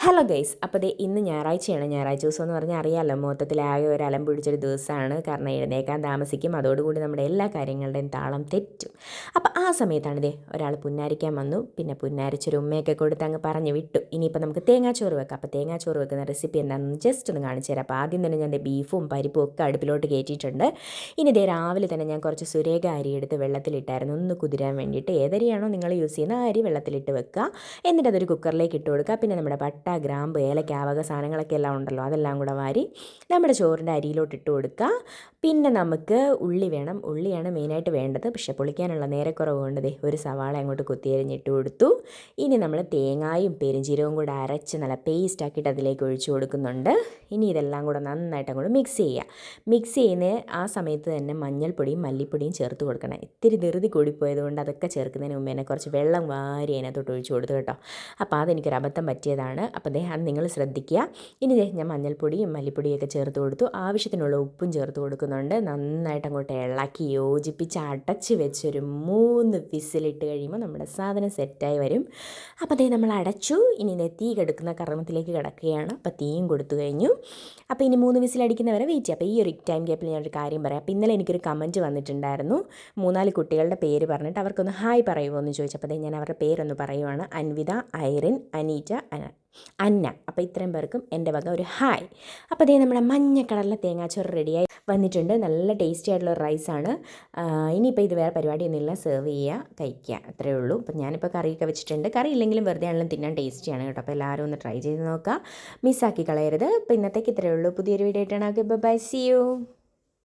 Hello guys അപ്പോൾ ദേ ഇന്ന് ഞായറാഴ്ചയാണ്. ഞായറാഴ്ച ദിവസം എന്ന് പറഞ്ഞാൽ അറിയാമല്ലോ മൊത്തത്തിൽ ആകെ ഒരു അലം പിടിച്ചൊരു ദിവസമാണ്. കാരണം എഴുന്നേക്കാൻ താമസിക്കും. അതോടുകൂടി നമ്മുടെ എല്ലാ കാര്യങ്ങളുടെയും താളം തെറ്റും. അപ്പോൾ ആ സമയത്താണ് ദേ ഒരാൾ പുന്നാരിക്കാൻ വന്നു. പിന്നെ പുന്നാരിച്ചൊരു ഉമ്മയൊക്കെ കൊടുത്ത് അങ്ങ് പറഞ്ഞു വിട്ടു. ഇനിയിപ്പോൾ നമുക്ക് തേങ്ങാച്ചോറ് വെക്കാം. അപ്പോൾ തേങ്ങാച്ചോറ് വെക്കുന്ന റെസിപ്പി എന്താണെന്ന് ജസ്റ്റ് ഒന്ന് കാണിച്ചു തരാം. അപ്പോൾ ആദ്യം തന്നെ ഞാൻ ബീഫും പരിപ്പും ഒക്കെ അടുപ്പിലോട്ട് കയറ്റിയിട്ടുണ്ട്. ഇനി ദേ രാവിലെ തന്നെ ഞാൻ കുറച്ച് സുരേഖ അരി എടുത്ത് വെള്ളത്തിലിട്ടായിരുന്നു. ഒന്ന് കുതിരാൻ വേണ്ടിയിട്ട്. ഏതരിയാണോ നിങ്ങൾ യൂസ് ചെയ്യുന്ന അരി വെള്ളത്തിലിട്ട് വെക്കുക. എന്നിട്ട് അതൊരു കുക്കറിലേക്ക് ഇട്ട് കൊടുക്കുക. പിന്നെ നമ്മുടെ പട്ട ഗ്രാമ്പ് ഏലക്ക ആവക വക സാധനങ്ങളൊക്കെ എല്ലാം ഉണ്ടല്ലോ അതെല്ലാം കൂടെ വാരി നമ്മുടെ ചോറിന്റെ അരിയിലോട്ട് ഇട്ട് കൊടുക്കുക. പിന്നെ നമുക്ക് ഉള്ളി വേണം. ഉള്ളിയാണ് മെയിനായിട്ട് വേണ്ടത്. പക്ഷേ പൊളിക്കാനുള്ള നേരക്കുറവ് കൊണ്ടതേ ഒരു സവാള അങ്ങോട്ട് കുത്തിയരിഞ്ഞിട്ട് കൊടുത്തു. ഇനി നമ്മൾ തേങ്ങായും പെരിഞ്ചീരവും കൂടെ അരച്ച് നല്ല പേസ്റ്റ് ആക്കിയിട്ട് അതിലേക്ക് ഒഴിച്ചു കൊടുക്കുന്നുണ്ട്. ഇനി ഇതെല്ലാം കൂടെ നന്നായിട്ട് അങ്ങോട്ട് മിക്സ് ചെയ്യുക. മിക്സ് ചെയ്യുന്ന ആ സമയത്ത് തന്നെ മഞ്ഞൾപ്പൊടിയും മല്ലിപ്പൊടിയും ചേർത്ത് കൊടുക്കണം. ഇത്തിരി ധൃതി കൂടിപ്പോയത് കൊണ്ട് അതൊക്കെ ചേർക്കുന്നതിന് മുമ്പ് തന്നെ കുറച്ച് വെള്ളം വാരി അതിനകത്തോട്ട് ഒഴിച്ചു കൊടുത്തു കേട്ടോ. അപ്പോൾ അതെനിക്കൊരു അബദ്ധം പറ്റിയതാണ്. അപ്പോൾ ദേ അത് നിങ്ങൾ ശ്രദ്ധിക്കുക. ഇനി ഞാൻ മഞ്ഞൾപ്പൊടിയും മല്ലിപ്പൊടിയൊക്കെ ചേർത്ത് കൊടുത്തു. ആവശ്യത്തിനുള്ള ഉപ്പും ചേർത്ത് കൊടുക്കുന്നുണ്ട്. നന്നായിട്ട് അങ്ങോട്ട് ഇളക്കി യോജിപ്പിച്ച് അടച്ച് വെച്ചൊരു മൂന്ന് വിസിലിട്ട് കഴിയുമ്പോൾ നമ്മുടെ സാധനം സെറ്റായി വരും. അപ്പോൾ അതേ നമ്മൾ അടച്ചു. ഇനി ദേ തീ കെടുക്കുന്ന കർമ്മത്തിലേക്ക് കിടക്കുകയാണ്. അപ്പോൾ തീയും കൊടുത്തു കഴിഞ്ഞു. അപ്പോൾ ഇനി മൂന്ന് വിസിലടിക്കുന്നവരെ വെയിറ്റ് ചെയ്യാം അപ്പോൾ ഈ ഒരു ടൈം ഗ്യാപ്പിൽ ഞാനൊരു കാര്യം പറയാം. അപ്പോൾ ഇന്നലെ എനിക്കൊരു കമന്റ് വന്നിട്ടുണ്ടായിരുന്നു. മൂന്നാൽ കുട്ടികളുടെ പേര് പറഞ്ഞിട്ട് അവർക്കൊന്ന് ഹായ് പറയുമോ എന്ന് ചോദിച്ചപ്പോൾ ഞാൻ അവരുടെ പേരൊന്ന് പറയുവാണ്. അൻവിത ഐറിൻ അനീറ്റ അന അന്ന. അപ്പോൾ ഇത്രയും പേർക്കും എന്റെ വക ഒരു ഹായ്. അപ്പോൾ അതേ നമ്മുടെ മഞ്ഞ കളറിലെ തേങ്ങാച്ചോറ് റെഡിയായി വന്നിട്ടുണ്ട്. നല്ല ടേസ്റ്റി ആയിട്ടുള്ള റൈസാണ്. ഇനിയിപ്പോൾ ഇത് വേറെ പരിപാടിയൊന്നുമില്ല സെർവ് ചെയ്യുക കഴിക്കുക അത്രയേ ഉള്ളൂ. അപ്പോൾ ഞാനിപ്പോൾ കറിയൊക്കെ വെച്ചിട്ടുണ്ട്. കറി ഇല്ലെങ്കിലും വെറുതെ ആണെങ്കിലും തിന്നാൻ ടേസ്റ്റിയാണ് കേട്ടോ. അപ്പോൾ എല്ലാവരും ഒന്ന് ട്രൈ ചെയ്ത് നോക്കുക മിസ്സാക്കി കളയരുത്. അപ്പോൾ ഇന്നത്തേക്ക് ഇത്രയേ ഉള്ളൂ. പുതിയൊരു വീഡിയോ ആയിട്ടാണ് ബൈ സി യു